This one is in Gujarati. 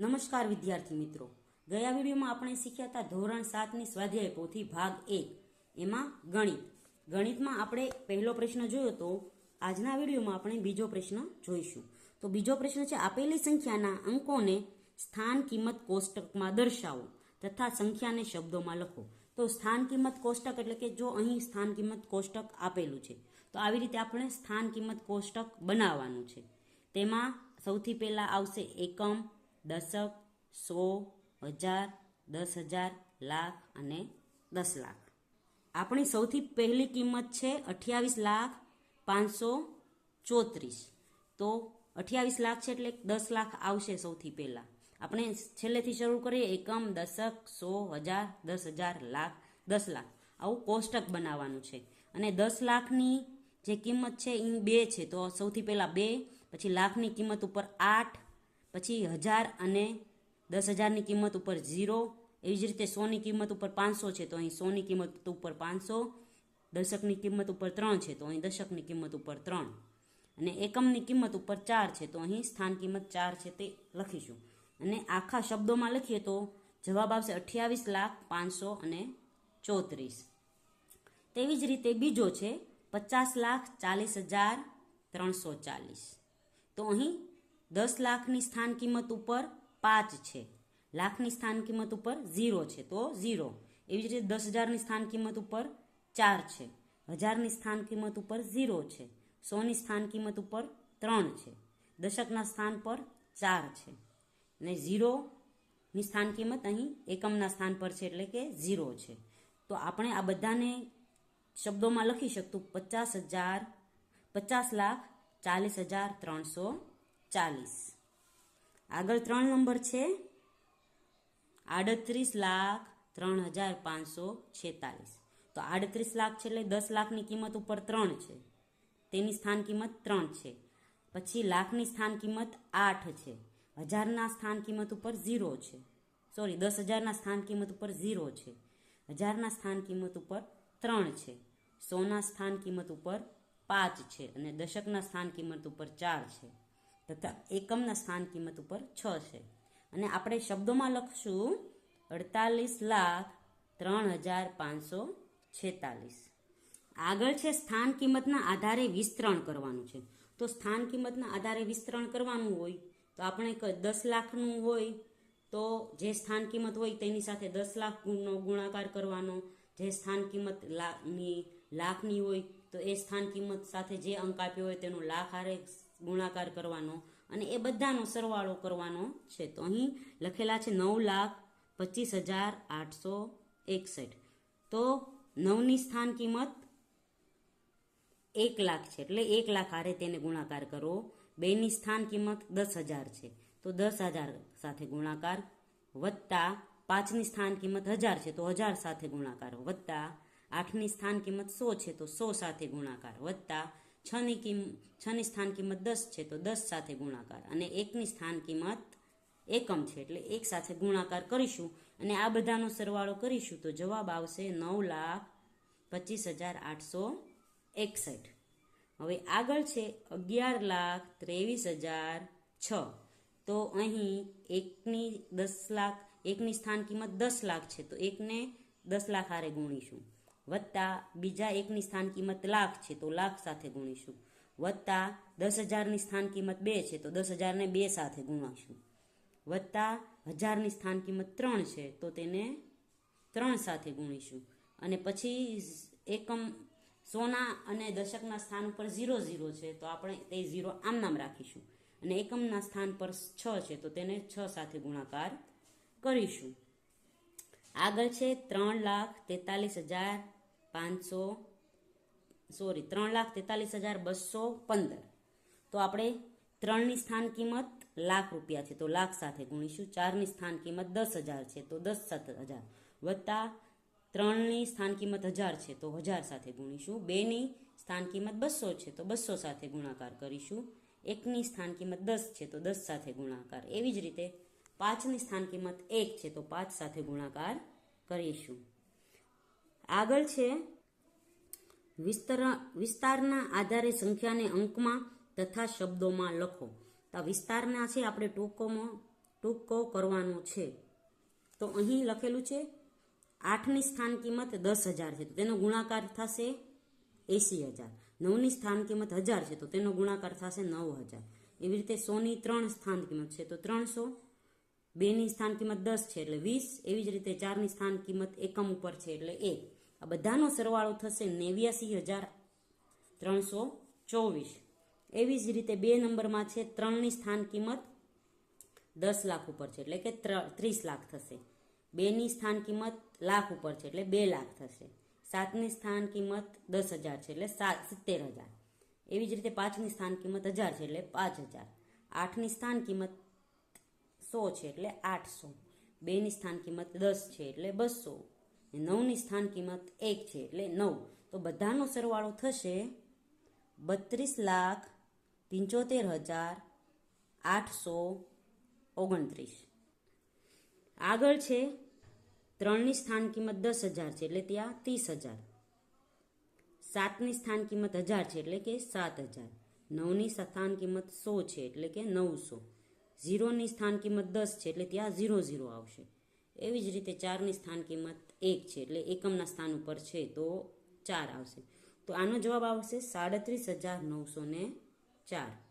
નમસ્કાર વિદ્યાર્થી મિત્રો. ગયા વિડીયોમાં આપણે શીખ્યા હતા ધોરણ સાતની સ્વાધ્યાય પોથી ભાગ એક, એમાં ગણિત. ગણિતમાં આપણે પહેલો પ્રશ્ન જોયો તો આજના વિડીયોમાં આપણે બીજો પ્રશ્ન જોઈશું. તો બીજો પ્રશ્ન છે, આપેલી સંખ્યાના અંકોને સ્થાન કિંમત કોષ્ટકમાં દર્શાવો તથા સંખ્યાને શબ્દોમાં લખો. તો સ્થાન કિંમત કોષ્ટક એટલે કે જો અહીં સ્થાન કિંમત કોષ્ટક આપેલું છે, તો આવી રીતે આપણે સ્થાન કિંમત કોષ્ટક બનાવવાનું છે. તેમાં સૌથી પહેલાં આવશે એકમ દશક સો, હજાર, દસ હજાર, લાખ અને દસ લાખ. આપણી સૌથી પહેલી કિંમત છે અઠ્યાવીસ લાખ પાંચસો ચોત્રીસ. તો અઠ્યાવીસ લાખ છે એટલે દસ લાખ આવશે સૌથી પહેલાં. આપણે છેલ્લેથી શરૂ કરીએ, એકમ દશક સો, હજાર, દસ હજાર, લાખ, દસ લાખ. આવું કોષ્ટક બનાવવાનું છે. અને દસ લાખની જે કિંમત છે એ બે છે. તો સૌથી પહેલાં બે, પછી લાખની કિંમત ઉપર આઠ પછી હજાર અને દસ હજારની કિંમત ઉપર ઝીરો. એવી જ રીતે સોની કિંમત ઉપર પાંચસો છે, તો અહીં સોની કિંમત ઉપર પાંચસો. દશકની કિંમત ઉપર ત્રણ છે, તો અહીં દશકની કિંમત ઉપર ત્રણ. અને એકમની કિંમત ઉપર ચાર છે, તો અહીં સ્થાન કિંમત ચાર છે તે લખીશું. અને આખા શબ્દોમાં લખીએ તો જવાબ આવશે અઠ્યાવીસ લાખ પાંચસો અને ચોત્રીસ. તેવી જ રીતે બીજો છે, પચાસ લાખ ચાલીસ હજાર ત્રણસો ચાલીસ. તો અહીં દસ લાખની સ્થાન કિંમત ઉપર પાંચ છે. લાખની સ્થાન કિંમત ઉપર ઝીરો છે. તો ઝીરો. એવી જ રીતે દસ હજારની સ્થાન કિંમત ઉપર ચાર છે. હજારની સ્થાન કિંમત ઉપર ઝીરો છે. સોની સ્થાન કિંમત ઉપર ત્રણ છે. દશકના સ્થાન પર ચાર છે. અને ઝીરોની સ્થાન કિંમત અહીં એકમના સ્થાન પર છે એટલે કે ઝીરો છે. તો આપણે આ બધાને શબ્દોમાં લખી શકતું પચાસ હજાર, પચાસ લાખ ચાલીસ હજાર ત્રણસો ચાલીસ. આગળ ત્રણ નંબર છે. આડત્રીસ લાખ ત્રણ હજાર પાંચસો છેતાલીસ. તો આડત્રીસ લાખ છે એટલે દસ લાખની કિંમત ઉપર ત્રણ છે. તેની સ્થાન કિંમત ત્રણ છે. પછી લાખની સ્થાન કિંમત આઠ છે. હજારના સ્થાન કિંમત ઉપર ઝીરો છે. સોરી દસ હજારના સ્થાન કિંમત ઉપર ઝીરો છે. હજારના સ્થાન કિંમત ઉપર ત્રણ છે. સોના સ્થાન કિંમત ઉપર પાંચ છે અને દશકના સ્થાન કિંમત ઉપર ચાર છે. તથા એકમના સ્થાન કિંમત ઉપર છ છે. અને આપણે શબ્દોમાં લખશું અડતાલીસ લાખ ત્રણ હજાર પાંચસો છેતાલીસ. આગળ છે સ્થાન કિંમતના આધારે વિસ્તરણ કરવાનું છે. તો સ્થાન કિંમતના આધારે વિસ્તરણ કરવાનું હોય તો આપણે દસ લાખનું હોય તો જે સ્થાન કિંમત હોય તેની સાથે દસ લાખનો ગુણાકાર કરવાનો. જે સ્થાન કિંમત લાખની લાખની હોય તો એ સ્થાન કિંમત સાથે જે અંક આપ્યો હોય તેનો લાખ હારે ગુણાકાર કરવાનો અને એ બધાનો સરવાળો કરવાનો છે. તો અહીં લખેલા છે નવ લાખ પચીસ હજાર આઠસો એકસઠ. તો નવની સ્થાન કિંમત એક લાખ છે. એટલે એક લાખ હારે તેને ગુણાકાર કરો. બેની સ્થાન કિંમત દસ હજાર છે. તો દસ હજાર સાથે ગુણાકાર વત્તા પાંચની સ્થાન કિંમત હજાર છે. તો હજાર સાથે ગુણાકાર વત્તા આઠની સ્થાન કિંમત સો છે. તો સો સાથે ગુણાકાર વત્તા છની કિંમ, છની સ્થાન કિંમત દસ છે, તો દસ સાથે ગુણાકાર. અને એકની સ્થાન કિંમત એકમ છે, એટલે એક સાથે ગુણાકાર કરીશું અને આ બધાનો સરવાળો કરીશું, તો જવાબ આવશે નવ લાખ પચીસ હજાર આઠસો એકસઠ. હવે આગળ છે અગિયાર લાખ ત્રેવીસ હજાર છ. તો અહીં એકની દસ લાખ, એકની સ્થાન કિંમત દસ લાખ છે, તો એકને દસ લાખ હારે ગુણીશું. વત્તા બીજા એકની સ્થાન કિંમત લાખ છે, તો લાખ સાથે ગુણીશું. વત્તા દસ હજારની સ્થાન કિંમત બે છે, તો દસ હજારને બે સાથે ગુણાશું. વત્તા હજારની સ્થાન કિંમત ત્રણ છે, તો તેને ત્રણ સાથે ગુણીશું. અને પછી એકમ સોના અને દશકના સ્થાન ઉપર ઝીરો ઝીરો છે, તો આપણે તે ઝીરો આમ નામ રાખીશું. અને એકમના સ્થાન પર છ છે, તો તેને છ સાથે ગુણાકાર કરીશું. આગળ છે ત્રણ લાખ તેતાલીસ હજાર પાંચસો સોરી ત્રણ લાખ તેતાલીસ હજાર બસો પંદર. તો આપણે ત્રણની સ્થાન કિંમત લાખ રૂપિયા છે. તો લાખ સાથે ગુણીશું. ચારની સ્થાન કિંમત દસ હજાર છે. તો દસ સાત હજાર. વત્તા ત્રણની સ્થાન કિંમત હજાર છે. તો હજાર સાથે ગુણીશું. બેની સ્થાન કિંમત બસો છે. તો બસો સાથે ગુણાકાર કરીશું. એકની સ્થાન કિંમત દસ છે. તો દસ સાથે ગુણાકાર. એવી જ રીતે પાંચની સ્થાન કિંમત એક છે. તો પાંચ સાથે ગુણાકાર કરીશું. આગળ છે. વિસ્તર વિસ્તારના આધારે સંખ્યાને અંકમાં તથા શબ્દોમાં લખો. તો વિસ્તારના છે, આપણે ટૂંકોમાં ટૂંકો કરવાનો છે. તો અહીં લખેલું છે, આઠની સ્થાન કિંમત દસ હજાર છે. તો તેનો ગુણાકાર થશે એંસી હજાર. નવની સ્થાન કિંમત હજાર છે, તો તેનો ગુણાકાર થશે નવ હજાર. એવી રીતે સોની ત્રણ સ્થાન કિંમત છે, તો ત્રણસો. બેની સ્થાન કિંમત દસ છે, એટલે વીસ. એવી જ રીતે ચારની સ્થાન કિંમત એકમ ઉપર છે, એટલે એક. આ બધાનો સરવાળો થશે નેવ્યાસી હજાર ત્રણસો ચોવીસ. એવી જ રીતે બે નંબરમાં છે ત્રણની સ્થાન કિંમત દસ લાખ ઉપર છે, એટલે કે ત્ર- ત્રીસ લાખ થશે. બેની સ્થાન કિંમત લાખ ઉપર છે, એટલે બે લાખ થશે. સાતની સ્થાન કિંમત દસ હજાર છે, એટલે સાત સિત્તેર હજાર. એવી જ રીતે પાંચની સ્થાન કિંમત હજાર છે, એટલે પાંચ હજાર. આઠની સ્થાન કિંમત સો છે, એટલે આઠસો. બેની સ્થાન કિંમત દસ છે, એટલે બસો. નવની સ્થાન કિંમત એક છે એટલે નવ. તો બધાનો સરવાળો થશે બત્રીસ લાખ પંચોતેર હજાર આઠસો ઓગણત્રીસ. આગળ છે ત્રણની સ્થાન કિંમત દસ હજાર છે એટલે ત્યાં ત્રીસ હજાર. સાતની સ્થાન કિંમત હજાર છે એટલે કે સાત હજાર. નવની સ્થાન કિંમત સો છે એટલે કે નવસો. ઝીરોની સ્થાન કિંમત દસ છે એટલે ત્યાં ઝીરો ઝીરો આવશે. એવી જ રીતે ચારની સ્થાન કિંમત એક છે, એટલે એકમના સ્થાન ઉપર છે, તો ચાર આવશે. તો આનો જવાબ આવશે સાડત્રીસ હજાર નવસો ને ચાર.